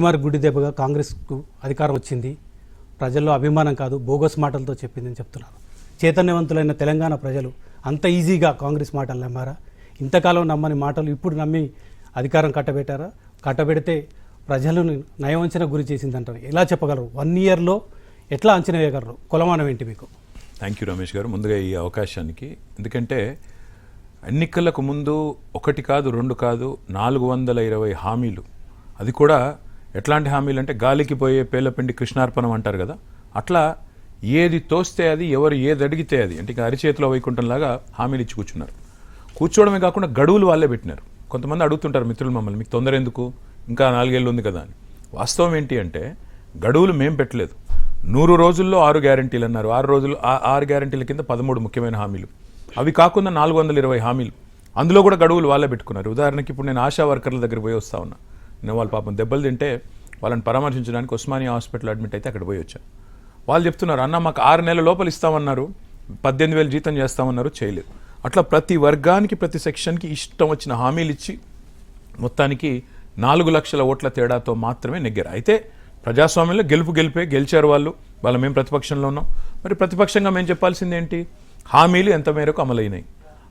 కుమార్ గుడి దెబ్బగా కాంగ్రెస్కు అధికారం వచ్చింది. ప్రజల్లో అభిమానం కాదు బోగస్ మాటలతో చెప్పిందని చెప్తున్నారు. చైతన్యవంతులైన తెలంగాణ ప్రజలు అంత ఈజీగా కాంగ్రెస్ మాటలు నమ్మారా? ఇంతకాలం నమ్మని మాటలు ఇప్పుడు నమ్మి అధికారం కట్టబెట్టారా? కట్టబెడితే ప్రజలను నయవంచన గురి చేసిందంటారు. ఎలా చెప్పగలరు? వన్ ఇయర్లో ఎట్లా అంచనా వేయగలరు? కొలమానం ఏంటి మీకు? థ్యాంక్ యూ రమేష్ గారు. ముందుగా ఈ అవకాశానికి. ఎందుకంటే ఎన్నికలకు ముందు ఒకటి కాదు రెండు కాదు నాలుగు వందల ఇరవై హామీలు. అది కూడా ఎట్లాంటి హామీలు అంటే గాలికి పోయే పేలపిండి కృష్ణార్పణం అంటారు కదా. అట్లా ఏది తోస్తే అది ఎవరు ఏది అడిగితే అది. అంటే ఇక అరిచేతిలో వైకుంఠంలాగా హామీలు ఇచ్చి కూర్చున్నారు. కూర్చోవడమే కాకుండా గడువులు వాళ్ళే పెట్టినారు. కొంతమంది అడుగుతుంటారు మిత్రులు మమ్మల్ని మీకు తొందర ఎందుకు? ఇంకా నాలుగేళ్ళు ఉంది కదా అని. వాస్తవం ఏంటి అంటే గడువులు మేం పెట్టలేదు. నూరు రోజుల్లో ఆరు గ్యారంటీలు అన్నారు. ఆరు రోజులు ఆ ఆరు గ్యారంటీల కింద పదమూడు ముఖ్యమైన హామీలు. అవి కాకుండా నాలుగు వందల ఇరవై హామీలు. అందులో కూడా గడువులు వాళ్ళే పెట్టుకున్నారు. ఉదాహరణకి ఇప్పుడు నేను ఆశా వర్కర్ల దగ్గర పోయి వస్తా ఉన్నా. వాళ్ళ పాపం దెబ్బలు తింటే వాళ్ళని పరామర్శించడానికి ఉస్మానియా హాస్పిటల్ అడ్మిట్ అయితే అక్కడ పోయి వచ్చాను వాళ్ళు చెప్తున్నారు అన్న మాకు ఆరు నెలల లోపల ఇస్తామన్నారు పద్దెనిమిది వేలు జీతం చేస్తామన్నారు చేయలేదు. అట్లా ప్రతి వర్గానికి ప్రతి సెక్షన్కి ఇష్టం వచ్చిన హామీలు ఇచ్చి మొత్తానికి నాలుగు లక్షల ఓట్ల తేడాతో మాత్రమే నెగ్గారు. అయితే ప్రజాస్వామ్యంలో గెలుపు గెలిపే గెలిచారు వాళ్ళు. వాళ్ళ మేము ప్రతిపక్షంలో ఉన్నాం. మరి ప్రతిపక్షంగా మేము చెప్పాల్సింది ఏంటి హామీలు ఎంత మేరకు అమలైనాయి?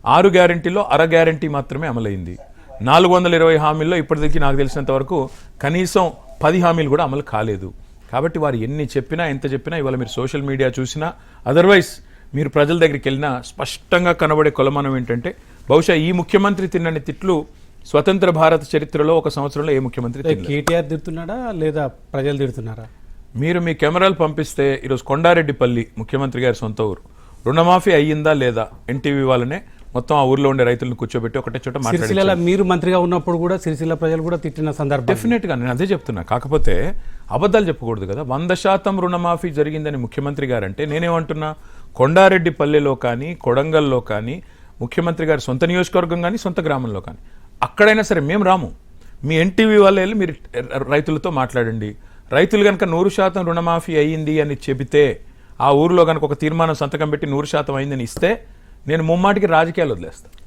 ఆరు గ్యారంటీలో అర గ్యారంటీ మాత్రమే అమలైంది. నాలుగు వందల ఇరవై హామీల్లో ఇప్పటికీ నాకు తెలిసినంత వరకు కనీసం పది హామీలు కూడా అమలు కాలేదు. కాబట్టి వారు ఎన్ని చెప్పినా ఎంత చెప్పినా ఇవాళ మీరు సోషల్ మీడియా చూసినా అదర్వైజ్ మీరు ప్రజల దగ్గరికి వెళ్ళినా స్పష్టంగా కనబడే కొలమానం ఏంటంటే బహుశా ఈ ముఖ్యమంత్రి తిన్నని తిట్లు స్వతంత్ర భారత చరిత్రలో ఒక సంవత్సరంలో ఏ ముఖ్యమంత్రి కేటీఆర్ తిడుతున్నాడా లేదా ప్రజలు తిడుతున్నారా? మీరు మీ కెమెరాలు పంపిస్తే ఈరోజు కొండారెడ్డిపల్లి ముఖ్యమంత్రి గారి సొంత ఊరు. రుణమాఫీ అయ్యిందా లేదా ఎన్టీవీ వాళ్ళనే? మొత్తం ఆ ఊర్లో ఉండే రైతులను కూర్చోబెట్టి ఒకటే చోట సిరిసిల్ల మీరు మంత్రిగా ఉన్నప్పుడు కూడా సిరిసిల్ల ప్రజలు కూడా తిట్టిన సందర్భం. డెఫినెట్గా నేను అదే చెప్తున్నా. కాకపోతే అబద్ధాలు చెప్పకూడదు కదా. వంద శాతం రుణమాఫీ జరిగిందని ముఖ్యమంత్రి గారు అంటే నేనేమంటున్నా? కొండారెడ్డిపల్లెలో కానీ కొడంగల్లో కానీ ముఖ్యమంత్రి గారి సొంత నియోజకవర్గం కానీ సొంత గ్రామంలో కానీ. అక్కడైనా సరే మేము రాము. మీ ఎన్టీవీ వాళ్ళు వెళ్ళి మీరు రైతులతో మాట్లాడండి. రైతులు కనుక నూరు శాతం రుణమాఫీ అయ్యింది అని చెబితే ఆ ఊరిలో కనుక ఒక తీర్మానం సంతకం పెట్టి నూరు శాతం అయిందని ఇస్తే నేను ముమ్మాటికి రాజకీయాలు వదిలేస్తాను